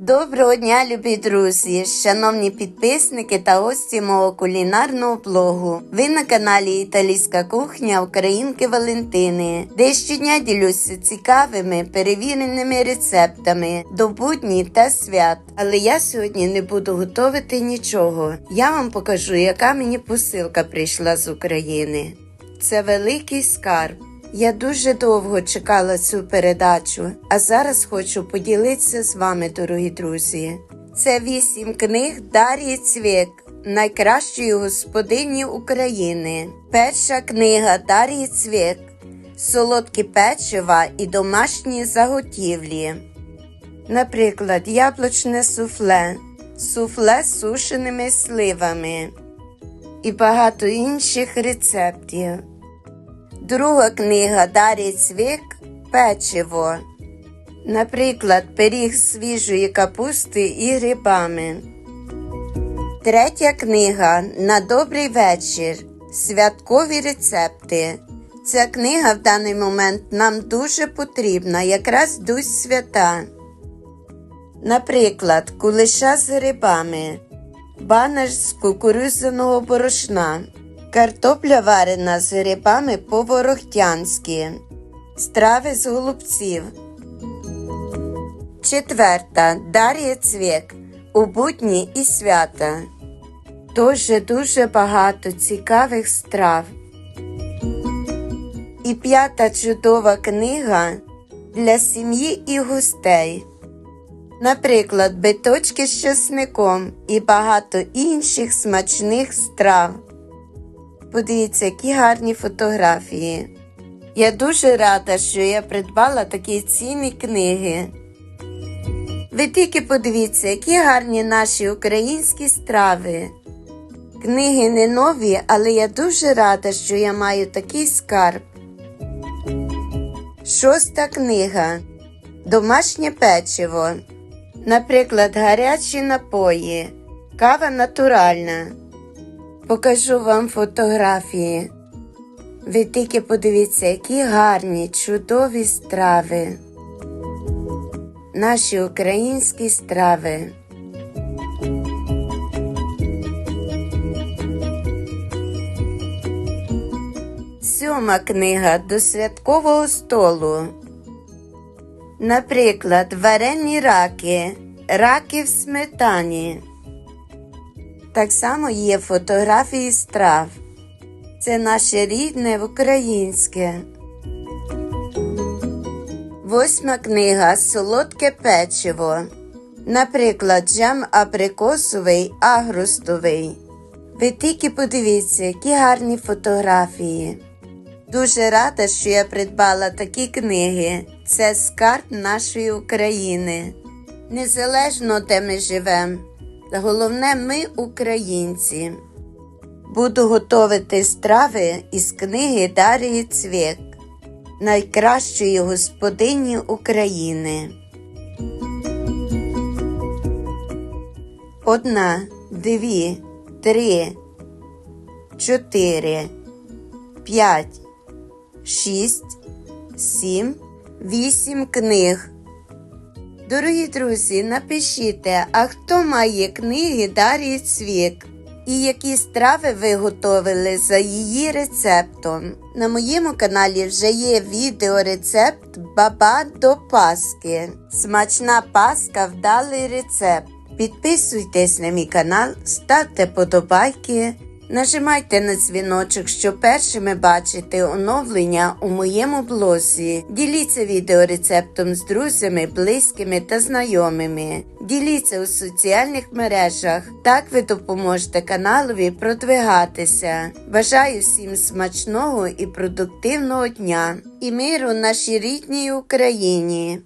Доброго дня, любі друзі, шановні підписники та гості мого кулінарного блогу. Ви на каналі Італійська кухня Українки Валентини, де щодня ділюся цікавими перевіреними рецептами до будні та свят. Але я сьогодні не буду готувати нічого. Я вам покажу, яка мені посилка прийшла з України. Це великий скарб. Я дуже довго чекала цю передачу, а зараз хочу поділитися з вами, дорогі друзі. Це вісім книг Дар'ї Цвік, найкращої господині України. Перша книга Дар'ї Цвік Солодкі печива і домашні заготівлі. Наприклад, яблучне суфле, суфле з сушеними сливами і багато інших рецептів. Друга книга Дар'ї Цвік Печиво. Наприклад, пиріг свіжої капусти і грибами. Третя книга На добрий вечір. Святкові рецепти. Ця книга в даний момент нам дуже потрібна, якраз йдуть свята. Наприклад, кулеша з грибами, банаш з кукурудзяного борошна, картопля варена з грибами по-ворохтянськи, страви з голубців. Четверта Дар'я Цвік у будні і свята. Дуже дуже багато цікавих страв. І п'ята чудова книга для сім'ї і гостей. Наприклад, биточки з чесником і багато інших смачних страв. Подивіться, які гарні фотографії. Я дуже рада, що я придбала такі цінні книги. Ви тільки подивіться, які гарні наші українські страви. Книги не нові, але я дуже рада, що я маю такий скарб. Шоста книга Домашнє печиво. Наприклад, гарячі напої, кава натуральна. Покажу вам фотографії. Ви тільки подивіться, які гарні, чудові страви. Наші українські страви. Сьома книга до святкового столу. Наприклад, варені раки, раки в сметані. Так само є фотографії страв. Це наше рідне українське. Восьма книга Солодке печиво. Наприклад, джем абрикосовий, агрустовий. Ви тільки подивіться, які гарні фотографії. Дуже рада, що я придбала такі книги. Це скарб нашої України. Незалежно де ми живемо. Головне, ми українці. Буду готувати страви із книги Дар'ї Цвік, найкращої господині України. Одна, дві, три, чотири, п'ять, шість, сім, вісім книг. Дорогі друзі, напишіть, а хто має книги Дар'ї Цвік? І які страви ви готовили за її рецептом? На моєму каналі вже є відеорецепт баба до паски. Смачна паска вдалий рецепт. Підписуйтесь на мій канал, ставте подобайки, нажимайте на дзвіночок, щоб першими бачити оновлення у моєму блозі. Діліться відеорецептом з друзями, близькими та знайомими. Діліться у соціальних мережах. Так ви допоможете каналові продвигатися. Бажаю всім смачного і продуктивного дня і миру нашій рідній Україні.